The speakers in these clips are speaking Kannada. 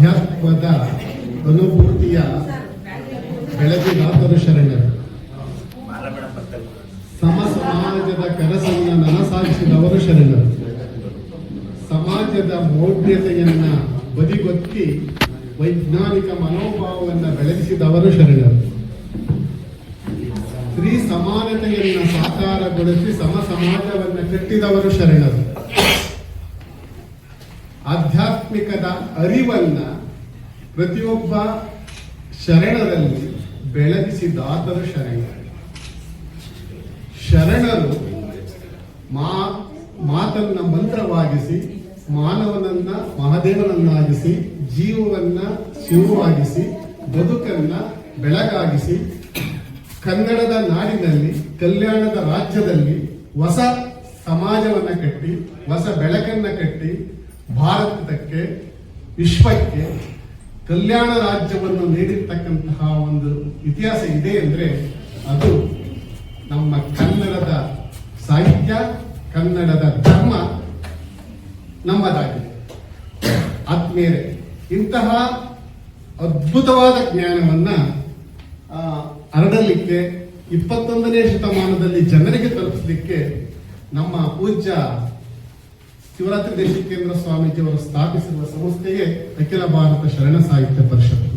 ಆಧ್ಯಾತ್ಮದ ಅನುಭೂತಿಯ ಬೆಳಗಿಗಾದರು ಶರಣರು. ಸಮ ಸಮಾಜದ ಕನಸನ್ನ ನನಸಾಗಿಸಿದವರು ಶರಣರು. ಸಮಾಜದ ಮೌಢ್ಯತೆಯನ್ನ ಬದಿಗೊತ್ತಿ ವೈಜ್ಞಾನಿಕ ಮನೋಭಾವವನ್ನು ಬೆಳೆಸಿದವರು ಶರಣರು. ಸ್ತ್ರೀ ಸಮಾನತೆಯನ್ನು ಸಾಕಾರಗೊಳಿಸಿ ಸಮ ಸಮಾಜವನ್ನು ಕಟ್ಟಿದವರು ಶರಣರು. ಆಧ್ಯಾತ್ಮಿಕದ ಅರಿವನ್ನ ಪ್ರತಿಯೊಬ್ಬ ಶರಣರಲ್ಲಿ ಬೆಳಗಿಸಿದಾತರು ಶರಣರು ಶರಣರು ಮಾ, ಮಾತನ್ನ ಮಂತ್ರವಾಗಿಸಿ, ಮಾನವನನ್ನ ಮಹಾದೇವನನ್ನಾಗಿಸಿ, ಜೀವವನ್ನ ಶಿವವಾಗಿಸಿ, ಬದುಕನ್ನ ಬೆಳಗಾಗಿಸಿ, ಕನ್ನಡದ ನಾಡಿನಲ್ಲಿ, ಕಲ್ಯಾಣದ ರಾಜ್ಯದಲ್ಲಿ ಹೊಸ ಸಮಾಜವನ್ನ ಕಟ್ಟಿ, ಹೊಸ ಬೆಳಕನ್ನ ಕಟ್ಟಿ ಭಾರತಕ್ಕೆ, ವಿಶ್ವಕ್ಕೆ ಕಲ್ಯಾಣ ರಾಜ್ಯವನ್ನು ನೀಡಿರ್ತಕ್ಕಂತಹ ಒಂದು ಇತಿಹಾಸ ಇದೆ ಅಂದರೆ ಅದು ನಮ್ಮ ಕನ್ನಡದ ಸಾಹಿತ್ಯ, ಕನ್ನಡದ ಧರ್ಮ ನಮ್ಮದಾಗಿದೆ. ಆತ್ಮೀಯರೇ ಇಂತಹ ಅದ್ಭುತವಾದ ಜ್ಞಾನವನ್ನ ಹರಡಲಿಕ್ಕೆ, ಇಪ್ಪತ್ತೊಂದನೇ ಶತಮಾನದಲ್ಲಿ ಜನರಿಗೆ ತಲುಪಿಸಲಿಕ್ಕೆ ನಮ್ಮ ಪೂಜ್ಯ ಶಿವರಾತ್ರಿ ದೇಶಿಕೇಂದ್ರ ಸ್ವಾಮೀಜಿಯವರು ಸ್ಥಾಪಿಸಿರುವ ಸಂಸ್ಥೆಗೆ ಅಖಿಲ ಭಾರತ ಶರಣ ಸಾಹಿತ್ಯ ಪರಿಷತ್ತು.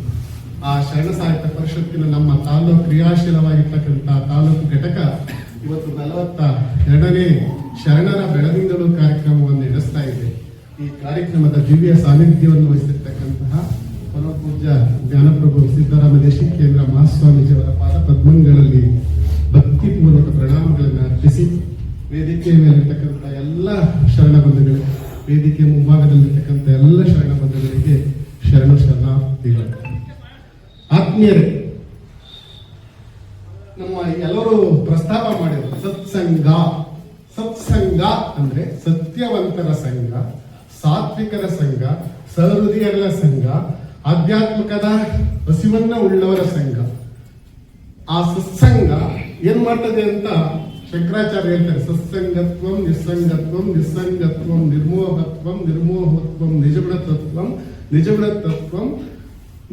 ಆ ಶರಣ ಸಾಹಿತ್ಯ ಪರಿಷತ್ತಿನ ನಮ್ಮ ತಾಲೂಕು ಕ್ರಿಯಾಶೀಲವಾಗಿರ್ತಕ್ಕಂಥ ತಾಲೂಕು ಘಟಕ ಇವತ್ತು ನಲವತ್ತ ಎರಡನೇ ಶರಣರ ಬೆಳದಿಂದಲೂ ಕಾರ್ಯಕ್ರಮವನ್ನು ನಡೆಸ್ತಾ ಇದೆ. ಈ ಕಾರ್ಯಕ್ರಮದ ದಿವ್ಯ ಸಾನ್ನಿಧ್ಯವನ್ನು ವಹಿಸಿರ್ತಕ್ಕಂತಹ ಪರಮ ಪೂಜ್ಯ ಜ್ಞಾನಪ್ರಭು ಸಿದ್ದರಾಮ ದೇಶಿಕೇಂದ್ರ ಮಹಾಸ್ವಾಮೀಜಿಯವರ ಪಾದ ಪದ್ಮಗಳಲ್ಲಿ ವೇದಿಕೆಯ ಮೇಲಿರ್ತಕ್ಕಂಥ ಎಲ್ಲ ಶರಣ ಬಂಧುಗಳು ವೇದಿಕೆಯ ಮುಂಭಾಗದಲ್ಲಿರ್ತಕ್ಕಂಥ ಎಲ್ಲ ಶರಣ ಬಂಧುಗಳಿಗೆ ಶರಣು ಶರಣಾರ್ಥಿಗಳು. ಆತ್ಮೀಯರೇ, ನಮ್ಮ ಎಲ್ಲರೂ ಪ್ರಸ್ತಾಪ ಮಾಡಿದ್ರು, ಸತ್ಸಂಗ ಸತ್ಸಂಗ ಅಂದ್ರೆ ಸತ್ಯವಂತರ ಸಂಘ, ಸಾತ್ವಿಕರ ಸಂಘ, ಸಹೃದಯರ ಸಂಘ, ಆಧ್ಯಾತ್ಮಿಕದ ಹಸಿವನ್ನ ಉಳ್ಳವರ ಸಂಘ. ಆ ಸತ್ಸಂಗ ಏನ್ ಮಾಡ್ತದೆ ಅಂತ ಶಂಕರಾಚಾರ್ಯ ಹೇಳ್ತಾರೆ ಸತ್ಸಂಗತ್ವಂ, ನಿಸ್ಸಂಗತ್ವಂ ನಿಸ್ಸಂಗತ್ವಂ, ನಿರ್ಮೋಹತ್ವಂ ನಿರ್ಮೋಹತ್ವಂ ನಿಜಬಿಡದ ತತ್ವಂ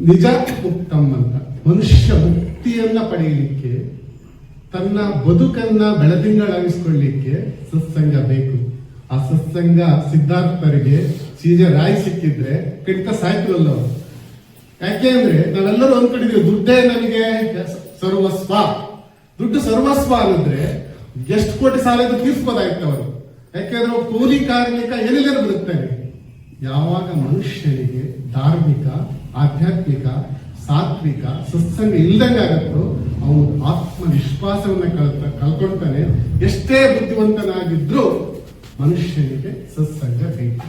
ನಿಜ ಮುಕ್ತಂ ಅಂತ. ಮನುಷ್ಯ ಮುಕ್ತಿಯನ್ನ ಪಡೆಯಲಿಕ್ಕೆ, ತನ್ನ ಬದುಕನ್ನ ಬೆಳದಿಂಗಳಾಗಿಸ್ಕೊಳ್ಳಿಕ್ಕೆ ಸತ್ಸಂಗ ಬೇಕು. ಆ ಸತ್ಸಂಗ ಸಿದ್ಧಾರ್ಥರಿಗೆ ಸೀಜೆ ರಾಯ್ ಸಿಕ್ಕಿದ್ರೆ ಕಡಿತ ಸಾಯ್ತಿರಲ್ಲ ಅವರು. ಯಾಕೆ ಅಂದ್ರೆ ನಾವೆಲ್ಲರೂ ಅನ್ಕೊಂಡಿದೀವಿ ದುಡ್ಡೇ ನನಗೆ ಸರ್ವಸ್ವ. ದುಡ್ಡು ಸರ್ವಸ್ವ ಅನ್ನಿದ್ರೆ ಎಷ್ಟು ಕೋಟಿ ಸಾಲದ ಇದ್ದು ತೀರ್ಸ್ಬೋದಾಯ್ತು ಅವರು ಯಾಕೆಂದ್ರೆ ಕೂಲಿ ಕಾರ್ಮಿಕ ಏನೆಲ್ಲ ಬದುಕ್ತಾರೆ ಯಾವಾಗ ಮನುಷ್ಯನಿಗೆ ಧಾರ್ಮಿಕ, ಆಧ್ಯಾತ್ಮಿಕ, ಸಾತ್ವಿಕ, ಸತ್ಸಂಗ ಇಲ್ದಂಗಾಗತ್ತೋ ಅವನು ಆತ್ಮ ವಿಶ್ವಾಸವನ್ನ ಕಳ್ತ ಕಳ್ಕೊಳ್ತಾನೆ. ಎಷ್ಟೇ ಬುದ್ಧಿವಂತನಾಗಿದ್ರೂ ಮನುಷ್ಯನಿಗೆ ಸತ್ಸಂಗ ಬೇಕು.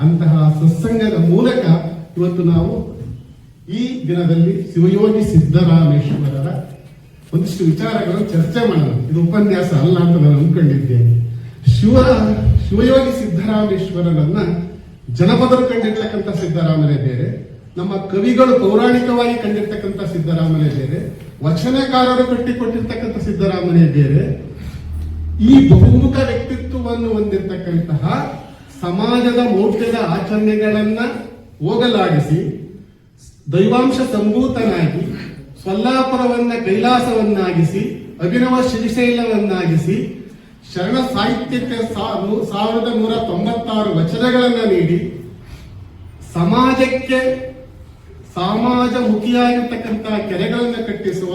ಅಂತಹ ಸತ್ಸಂಗದ ಮೂಲಕ ಇವತ್ತು ನಾವು ಈ ದಿನದಲ್ಲಿ ಶಿವಯೋಗಿ ಸಿದ್ದರಾಮೇಶ್ವರರ ಒಂದಿಷ್ಟು ವಿಚಾರಗಳನ್ನು ಚರ್ಚೆ ಮಾಡೋಣ. ಇದು ಉಪನ್ಯಾಸ ಅಲ್ಲ ಅಂತ ನಾನು ಅನ್ಕೊಂಡಿದ್ದೇನೆ. ಶಿವ, ಶಿವಯೋಗಿ ಸಿದ್ದರಾಮೇಶ್ವರರನ್ನ ಜನಪದರು ಕಂಡಿರ್ತಕ್ಕಂಥ ಸಿದ್ದರಾಮನೇ ಬೇರೆ. ನಮ್ಮ ಕವಿಗಳು ಪೌರಾಣಿಕವಾಗಿ ಕಂಡಿರ್ತಕ್ಕಂಥ ಸಿದ್ದರಾಮನೇ ಬೇರೆ. ವಚನಕಾರರು ಕಟ್ಟಿಕೊಟ್ಟಿರ್ತಕ್ಕಂಥ ಸಿದ್ದರಾಮನೇ ಬೇರೆ. ಈ ಬಹುಮುಖ ವ್ಯಕ್ತಿತ್ವವನ್ನು ಹೊಂದಿರತಕ್ಕಂತಹ ಸಮಾಜದ ಮೌಢ್ಯದ ಆಚರಣೆಗಳನ್ನ ಹೋಗಲಾಡಿಸಿ ದೈವಾಂಶ ಸಂಭೂತನಾಗಿ ಸ್ವಲ್ಲಾಪುರವನ್ನ ಕೈಲಾಸವನ್ನಾಗಿಸಿ, ಅಭಿನವ ಶ್ರೀಶೈಲವನ್ನಾಗಿಸಿ, ಶರಣ ಸಾಹಿತ್ಯಕ್ಕೆ ಸಾವಿರದ ನೂರ ತೊಂಬತ್ತಾರು ವಚನಗಳನ್ನ ನೀಡಿ, ಸಮಾಜಕ್ಕೆ ಸಮಾಜ ಮುಖಿಯಾಗಿರ್ತಕ್ಕಂತಹ ಕೆರೆಗಳನ್ನು ಕಟ್ಟಿಸುವ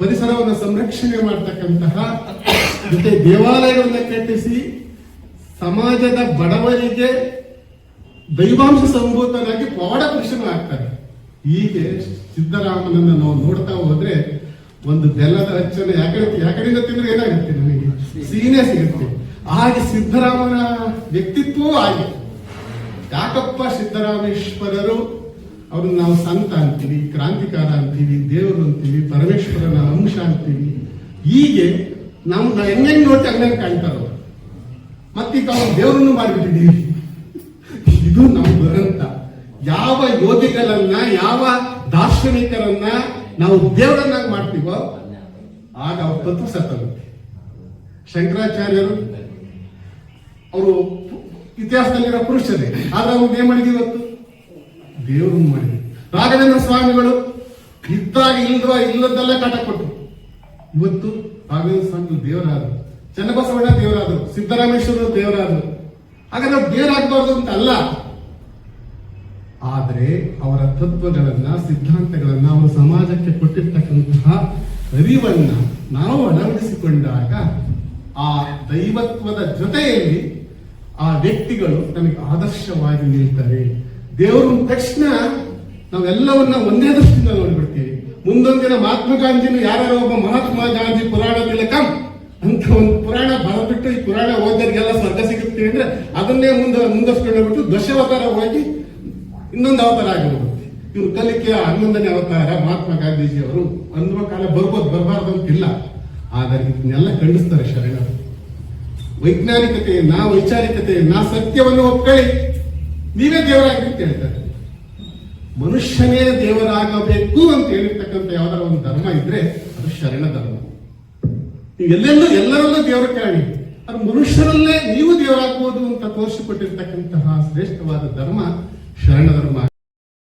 ಪರಿಸರವನ್ನು ಸಂರಕ್ಷಣೆ ಮಾಡತಕ್ಕಂತಹ ಜೊತೆ ದೇವಾಲಯಗಳನ್ನು ಕಟ್ಟಿಸಿ, ಸಮಾಜದ ಬಡವರಿಗೆ ದೈವಾಂಶ ಸಂಭೂತನಾಗಿ ಪವಾಡ ಪುರುಷನು ಆಗ್ತಾರೆ ಹೀಗೆ ಸಿದ್ದರಾಮನನ್ನ ನಾವು ನೋಡ್ತಾ ಹೋದ್ರೆ ಒಂದು ಬೆಲ್ಲದ ಅಚ್ಚನ್ನು ಯಾಕಡೆ ಯಾಕಡೆಯಿಂದ ತಿಂದ್ರೆ ಏನಾಗುತ್ತೆ ನಮಗೆ? ಸೀನೇ ಸಿಗುತ್ತೆ. ಹಾಗೆ ಸಿದ್ದರಾಮನ ವ್ಯಕ್ತಿತ್ವವೂ ಹಾಗೆ. ಯಾಕಪ್ಪ ಸಿದ್ದರಾಮೇಶ್ವರರು ಅವ್ರನ್ನ ನಾವು ಸಂತ ಅಂತೀವಿ, ಕ್ರಾಂತಿಕಾರ ಅಂತೀವಿ, ದೇವರು ಅಂತೀವಿ, ಪರಮೇಶ್ವರನ ಅಂಶ ಅಂತೀವಿ. ಹೀಗೆ ನಾವು ನಾವು ಹೆಂಗ್ ನೋಡ್ತೀವಿ ಹಂಗಂಗೆ ಕಾಣ್ತಾರ ಮತ್ತೀಗ ಅವ್ರು ದೇವರನ್ನು ಮಾಡಿಬಿಟ್ಟಿದ್ದೀವಿ. ಇದು ನಮ್ಮ ದುರಂತ ಯಾವ ಯೋಗಿಗಳನ್ನ ಯಾವ ದಾರ್ಶನಿಕರನ್ನ ನಾವು ದೇವರನ್ನಾಗಿ ಮಾಡ್ತೀವೋ, ಆಗ ಅವ್ರ ತತ್ವ ಸತ್ತೋಗುತ್ತೆ ಶಂಕರಾಚಾರ್ಯರು, ಅವರು ಇತಿಹಾಸದಲ್ಲಿರೋ ಪುರುಷರೇ, ಆದ್ರೆ ಅವ್ರು ಏನ್ ಮಾಡಿದ್ವಿ ಇವತ್ತು? ದೇವರು ಮಾಡಿದ್ರು. ರಾಘವೇಂದ್ರ ಸ್ವಾಮಿಗಳು ಇದ್ದಾಗ ಇಲ್ದವ ಇಲ್ಲದಲ್ಲ ಕಾಟ ಕೊಟ್ಟರು ಇವತ್ತು ರಾಘವೇಂದ್ರ ಸ್ವಾಮಿಗಳು ದೇವರಾದರು. ಚನ್ನಬಸವಣ್ಣ ದೇವರಾದರು. ಸಿದ್ದರಾಮೇಶ್ವರರು ದೇವರಾದರು. ಹಾಗೆ ನಾವು ದೇವರಾಗಬಾರ್ದು ಅಂತ ಅಲ್ಲ. ಆದರೆ ಅವರ ತತ್ವಗಳನ್ನ, ಸಿದ್ಧಾಂತಗಳನ್ನ ಅವರು ಸಮಾಜಕ್ಕೆ ಕೊಟ್ಟಿರ್ತಕ್ಕಂತಹ ಅರಿವನ್ನ ನಾವು ಅಳವಡಿಸಿಕೊಂಡಾಗ ಆ ದೈವತ್ವದ ಜೊತೆಯಲ್ಲಿ ಆ ವ್ಯಕ್ತಿಗಳು ನಮಗೆ ಆದರ್ಶವಾಗಿ ನಿಲ್ತಾರೆ. ದೇವರು ತಕ್ಷಣ ನಾವೆಲ್ಲವನ್ನ ಒಂದೇ ದೃಷ್ಟಿಯಿಂದ ನೋಡ್ಬಿಡ್ತೀವಿ. ಮುಂದೊಂದಿನ ಮಹಾತ್ಮ ಗಾಂಧಿನೂ ಯಾರು ಒಬ್ಬ ಮಹಾತ್ಮ ಗಾಂಧಿ ಪುರಾಣ ತಿಲಕಂ ಅಂತ ಒಂದು ಪುರಾಣ ಬರೆದ್ಬಿಟ್ಟು ಈ ಪುರಾಣ ಓದೋರಿಗೆಲ್ಲ ಸ್ವರ್ಗ ಸಿಗುತ್ತೆ ಅಂದ್ರೆ ಅದನ್ನೇ ಮುಂದೆ ಮುಂದಸ್ಕೊಂಡು ಹೋಗ್ಬಿಟ್ಟು ಹೋಗಿ ಇನ್ನೊಂದು ಅವತಾರ ಆಗಿರುತ್ತೆ ಇವರು ಕಲಿಕೆಯ ಹನ್ನೊಂದನೇ ಅವತಾರ ಮಹಾತ್ಮ ಗಾಂಧೀಜಿ ಅವರು ಅನ್ನುವ ಕಾಲ ಬರ್ಬೋದು, ಬರಬಾರ್ದು ಅಂತಿಲ್ಲ ಆದರೆ ಇದನ್ನೆಲ್ಲ ಖಂಡಿಸ್ತಾರೆ ಶರಣರು. ವೈಜ್ಞಾನಿಕತೆಯನ್ನ, ವೈಚಾರಿಕತೆಯನ್ನ ಸತ್ಯವನ್ನು ಒಪ್ಕೊಳ್ಳಿ. ನೀವೇ ದೇವರಾಗಿ ಅಂತ ಹೇಳ್ತಾರೆ. ಮನುಷ್ಯನೇ ದೇವರಾಗಬೇಕು ಅಂತ ಹೇಳಿರ್ತಕ್ಕಂಥ ಯಾವ್ದಾರ ಒಂದು ಧರ್ಮ ಇದ್ರೆ ಅದು ಶರಣ ಧರ್ಮ. ನೀವು ಎಲ್ಲೆಲ್ಲೂ, ಎಲ್ಲರಲ್ಲೂ ದೇವರ ಕಾಣಿ ಅದು ಮನುಷ್ಯರಲ್ಲೇ ನೀವು ದೇವರಾಗ್ಬೋದು ಅಂತ ತೋರಿಸಿಕೊಟ್ಟಿರ್ತಕ್ಕಂತಹ ಶ್ರೇಷ್ಠವಾದ ಧರ್ಮ ಶರಣ ಧರ್ಮ